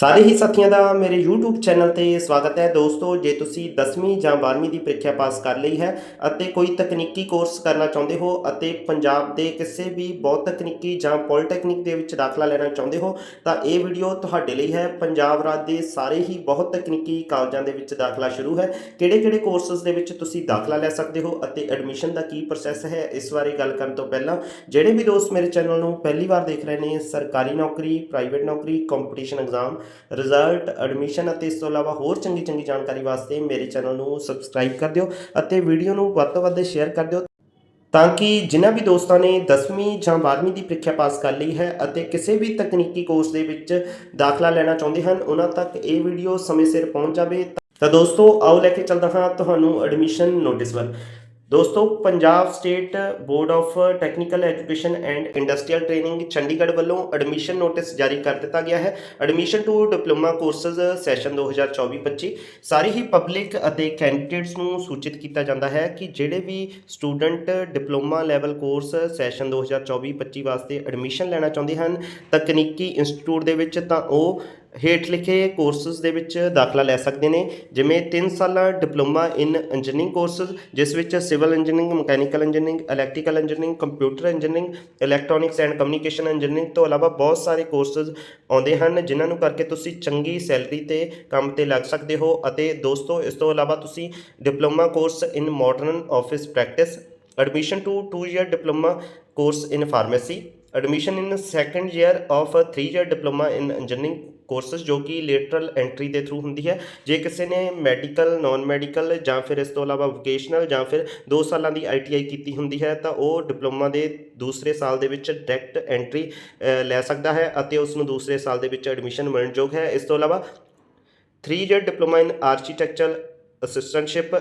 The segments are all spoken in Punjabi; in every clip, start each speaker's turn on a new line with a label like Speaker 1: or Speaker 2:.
Speaker 1: ਸਾਰੇ ਹੀ ਸਾਥੀਆਂ ਦਾ ਮੇਰੇ YouTube ਚੈਨਲ ਤੇ ਸਵਾਗਤ ਹੈ। ਦੋਸਤੋ, ਜੇ ਤੁਸੀਂ 10ਵੀਂ ਜਾਂ 12ਵੀਂ ਦੀ ਪ੍ਰੀਖਿਆ ਪਾਸ ਕਰ ਲਈ ਹੈ ਅਤੇ ਕੋਈ ਤਕਨੀਕੀ ਕੋਰਸ ਕਰਨਾ ਚਾਹੁੰਦੇ ਹੋ ਅਤੇ ਪੰਜਾਬ ਦੇ ਕਿਸੇ ਵੀ ਬਹੁਤ ਤਕਨੀਕੀ ਜਾਂ ਪੋਲੀਟੈਕਨਿਕ ਦੇ ਵਿੱਚ ਦਾਖਲਾ ਲੈਣਾ ਚਾਹੁੰਦੇ ਹੋ, ਤਾਂ ਇਹ ਵੀਡੀਓ ਤੁਹਾਡੇ ਲਈ ਹੈ। ਪੰਜਾਬ ਰਾਜ ਦੇ ਸਾਰੇ ਹੀ ਬਹੁਤ ਤਕਨੀਕੀ ਕਾਲਜਾਂ ਦੇ ਵਿੱਚ ਦਾਖਲਾ ਸ਼ੁਰੂ ਹੈ। ਕਿਹੜੇ-ਕਿਹੜੇ ਕੋਰਸਸ ਦੇ ਵਿੱਚ ਤੁਸੀਂ ਦਾਖਲਾ ਲੈ ਸਕਦੇ ਹੋ ਅਤੇ ਐਡਮਿਸ਼ਨ ਦਾ ਕੀ ਪ੍ਰੋਸੈਸ ਹੈ, ਇਸ ਬਾਰੇ ਗੱਲ ਕਰਨ ਤੋਂ ਪਹਿਲਾਂ ਜਿਹੜੇ ਵੀ ਦੋਸਤ ਮੇਰੇ ਚੈਨਲ ਨੂੰ ਪਹਿਲੀ ਵਾਰ ਦੇਖ ਰਹੇ ਨੇ, ਸਰਕਾਰੀ ਨੌਕਰੀ, ਪ੍ਰਾਈਵੇਟ ਨੌਕਰੀ, ਕੰਪੀਟੀਸ਼ਨ ਐਗਜ਼ਾਮ ਰਿਜ਼ਲਟ ਐਡਮਿਸ਼ਨ ਅਤੇ ਇਸ ਤੋਂ ਇਲਾਵਾ ਹੋਰ ਚੰਗੀ ਚੰਗੀ ਜਾਣਕਾਰੀ ਵਾਸਤੇ ਮੇਰੇ ਚੈਨਲ ਨੂੰ ਸਬਸਕ੍ਰਾਈਬ ਕਰ ਦਿਓ ਅਤੇ ਵੀਡੀਓ ਨੂੰ ਵੱਧ ਤੋਂ ਵੱਧ ਸ਼ੇਅਰ ਕਰ ਦਿਓ ਤਾਂ ਕਿ ਜਿਨ੍ਹਾਂ ਵੀ ਦੋਸਤਾਂ ਨੇ 10ਵੀਂ ਜਾਂ 12ਵੀਂ ਦੀ ਪ੍ਰੀਖਿਆ ਪਾਸ ਕਰ ਲਈ ਹੈ ਅਤੇ ਕਿਸੇ ਵੀ ਤਕਨੀਕੀ ਕੋਰਸ ਦੇ ਵਿੱਚ ਦਾਖਲਾ ਲੈਣਾ ਚਾਹੁੰਦੇ ਹਨ, ਉਹਨਾਂ ਤੱਕ ਇਹ ਵੀਡੀਓ ਸਮੇਂ ਸਿਰ ਪਹੁੰਚ ਜਾਵੇ। ਤਾਂ ਦੋਸਤੋ, ਆਓ ਲੈ ਕੇ ਚੱਲਦਾ ਹਾਂ ਤੁਹਾਨੂੰ ਐਡਮਿਸ਼ਨ ਨੋਟਿਸ ਵੱਲ। ਦੋਸਤੋ, Punjab state board of technical education and industrial training Chandigarh ਵੱਲੋਂ ਐਡਮਿਸ਼ਨ ਨੋਟਿਸ ਜਾਰੀ ਕਰ ਦਿੱਤਾ ਗਿਆ ਹੈ। Admission to diploma courses session 2024-25 ਸਾਰੀ ਹੀ ਪਬਲਿਕ ਅਤੇ ਕੈਂਡੀਡੇਟਸ ਨੂੰ ਸੂਚਿਤ ਕੀਤਾ ਜਾਂਦਾ ਹੈ ਕਿ ਜਿਹੜੇ ਵੀ student diploma level course session 2024-25 ਵਾਸਤੇ ਐਡਮਿਸ਼ਨ ਲੈਣਾ ਚਾਹੁੰਦੇ ਹਨ, ਤਕਨੀਕੀ ਇੰਸਟੀਚਿਊਟ ਦੇ ਵਿੱਚ ਤਾਂ ਉਹ ਹੇਠ ਲਿਖੇ ਕੋਰਸਸ ਦੇ ਵਿੱਚ ਦਾਖਲਾ ਲੈ ਸਕਦੇ ਨੇ, ਜਿਵੇਂ 3 ਸਾਲਾ ਡਿਪਲੋਮਾ ਇਨ ਇੰਜੀਨੀਅਰਿੰਗ ਕੋਰਸਸ ਜਿਸ ਵਿੱਚ civil engineering mechanical engineering electrical engineering computer engineering electronics and communication engineering ਤੋਂ ਇਲਾਵਾ ਬਹੁਤ ਸਾਰੇ ਕੋਰਸਸ ਆਉਂਦੇ ਹਨ, ਜਿਨ੍ਹਾਂ ਨੂੰ ਕਰਕੇ ਤੁਸੀਂ ਚੰਗੀ ਸੈਲਰੀ ਤੇ ਕੰਮ ਤੇ ਲੱਗ ਸਕਦੇ ਹੋ ਅਤੇ ਦੋਸਤੋ, ਇਸ ਤੋਂ ਇਲਾਵਾ ਤੁਸੀਂ diploma course in modern office practice admission to 2 year diploma course in pharmacy admission in second year of 3 year diploma in engineering courses ਜੋ ਕਿ ਲੇਟਰਲ ਐਂਟਰੀ ਦੇ ਥਰੂ ਹੁੰਦੀ ਹੈ। ਜੇ ਕਿਸੇ ਨੇ ਮੈਡੀਕਲ ਨਾਨ ਮੈਡੀਕਲ ਜਾਂ ਫਿਰ ਇਸ ਤੋਂ ਇਲਾਵਾ ਵੋਕੇਸ਼ਨਲ ਜਾਂ ਫਿਰ 2 ਸਾਲਾਂ ਦੀ ਆਈਟੀਆਈ ਕੀਤੀ ਹੁੰਦੀ ਹੈ, ਤਾਂ ਉਹ ਡਿਪਲੋਮਾ ਦੇ ਦੂਸਰੇ ਸਾਲ ਦੇ ਵਿੱਚ ਡਾਇਰੈਕਟ ਐਂਟਰੀ ਲੈ ਸਕਦਾ ਹੈ ਅਤੇ ਉਸ ਨੂੰ ਦੂਸਰੇ ਸਾਲ ਦੇ ਵਿੱਚ ਐਡਮਿਸ਼ਨ ਮਿਲਣ ਯੋਗ ਹੈ। ਇਸ ਤੋਂ ਇਲਾਵਾ 3 year diploma in architecture assistantship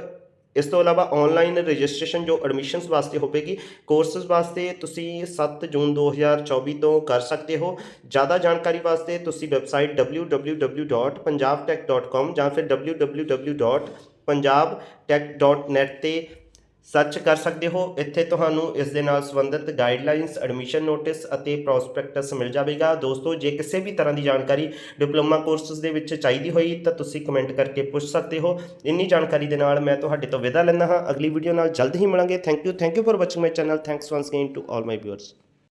Speaker 1: ਇਸ ਤੋਂ ਇਲਾਵਾ ਆਨਲਾਈਨ ਰਜਿਸਟ੍ਰੇਸ਼ਨ ਜੋ ਐਡਮਿਸ਼ਨਸ ਵਾਸਤੇ ਹੋਵੇਗੀ ਕੋਰਸਸ ਵਾਸਤੇ ਤੁਸੀਂ 7 ਜੂਨ 2024 ਤੋਂ ਕਰ ਸਕਦੇ ਹੋ। ਜ਼ਿਆਦਾ ਜਾਣਕਾਰੀ ਵਾਸਤੇ ਤੁਸੀਂ ਵੈਬਸਾਈਟ www.punjabtech.com ਜਾਂ ਫਿਰ www.punjabtech.net ਤੇ ਸਰਚ ਕਰ ਸਕਦੇ ਹੋ। ਇੱਥੇ ਤੁਹਾਨੂੰ ਇਸ ਦੇ ਨਾਲ ਸੰਬੰਧਿਤ ਗਾਈਡਲਾਈਨਸ ਐਡਮਿਸ਼ਨ ਨੋਟਿਸ ਅਤੇ ਪ੍ਰੋਸਪੈਕਟਸ ਮਿਲ ਜਾਵੇਗਾ। ਦੋਸਤੋ, ਜੇ ਕਿਸੇ ਵੀ ਤਰ੍ਹਾਂ ਦੀ ਜਾਣਕਾਰੀ ਡਿਪਲੋਮਾ ਕੋਰਸਸ ਦੇ ਵਿੱਚ ਚਾਹੀਦੀ ਹੋਈ, ਤਾਂ ਤੁਸੀਂ ਕਮੈਂਟ ਕਰਕੇ ਪੁੱਛ ਸਕਦੇ ਹੋ। ਇੰਨੀ ਜਾਣਕਾਰੀ ਦੇ ਨਾਲ ਮੈਂ ਤੁਹਾਡੇ ਤੋਂ ਵਿਦਾ ਲੈਂਦਾ ਹਾਂ। ਅਗਲੀ ਵੀਡੀਓ ਨਾਲ ਜਲਦ ਹੀ ਮਿਲਾਂਗੇ। Thank you thank you for watching my channel thanks once again to all my viewers